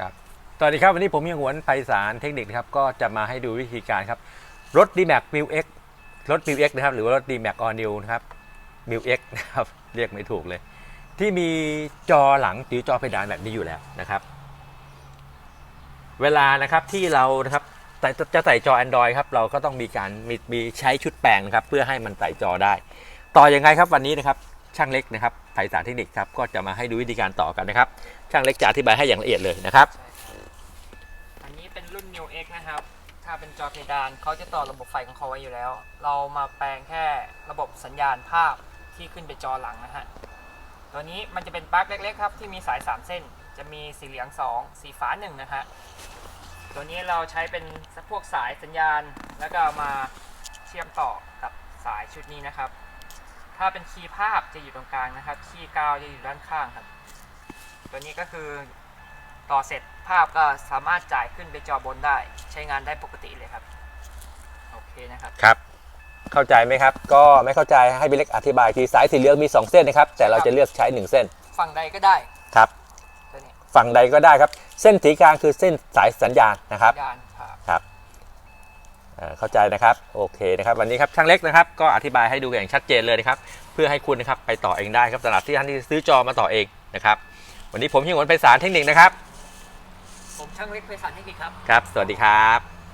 ครับสวัสดีครับวันนี้ผมยังหวนไพศาลเทคนิคครับก็จะมาให้ดูวิธีการครับรถ d m a x m i l X รถ m i l X นะครับหรือว่ารถ d m a x All New นะครับ m i l X นะครับเรียกไม่ถูกเลย ที่มีจอหลังหรือจอเพดานแบบนี้อยู่แล้วนะครับ เวลานะครับที่เรานะครับแต่จะใส่จอ Android ครับเราก็ต้องมีการมีมีใช้ชุดแปลงนะครับเพื่อให้มันใส่จอได้ ต่อยังไงครับวันนี้นะครับ ช่างเล็กนะครับไพศาลเทคนิคครับก็จะมาให้ดูวิธีการต่อกันนะครับ ช่างเล็กจะอธิบายให้อย่างละเอียดเลยนะครับอันนี้เป็นรุ่น New X นะครับ ถ้าเป็นจอเพดานเขาจะต่อระบบไฟของเขาไว้อยู่แล้ว เรามาแปลงแค่ระบบสัญญาณภาพที่ขึ้นไปจอหลังนะฮะตัวนี้มันจะเป็นปลั๊กเล็กๆครับที่มีสาย 3 เส้น จะมีสีเหลือง 2 สีฟ้า1นะฮะตัวนี้เราใช้เป็นพวกสายสัญญาณ แล้วก็มาเชื่อมต่อกับสายชุดนี้นะครับ ถ้าเป็นคีย์ภาพจะอยู่ตรงกลางนะครับ คีย์กาวจะอยู่ด้านข้างครับ ตัวนี้ก็คือต่อเสร็จภาพก็สามารถจ่ายขึ้นไปจอบนได้ ใช้งานได้ปกติเลยครับ โอเคนะครับ ครับ เข้าใจไหมครับ ก็ไม่เข้าใจให้พี่เล็กอธิบายทีสายสีเหลืองมี 2 เส้นนะครับ แต่เราจะเลือกใช้ 1 เส้น ฝั่งใดก็ได้ครับตัวนี้ฝั่งใดก็ได้ครับ เส้นสีกลางคือเส้นสายสัญญาณนะครับสัญญาณภาพครับ เอ่อเข้าใจนะครับโอเคนะครับวันนี้ครับช่างเล็กนะครับก็อธิบายให้ดูอย่างชัดเจนเลยนะครับเพื่อให้คุณนะครับไปต่อเองได้ครับสำหรับที่ท่านที่ซื้อจอมาต่อเองนะครับวันนี้ผมฮิงหวนไปสารเทคนิคนะครับผมช่างเล็กไพศาลเทคนิคครับครับ สวัสดีครับ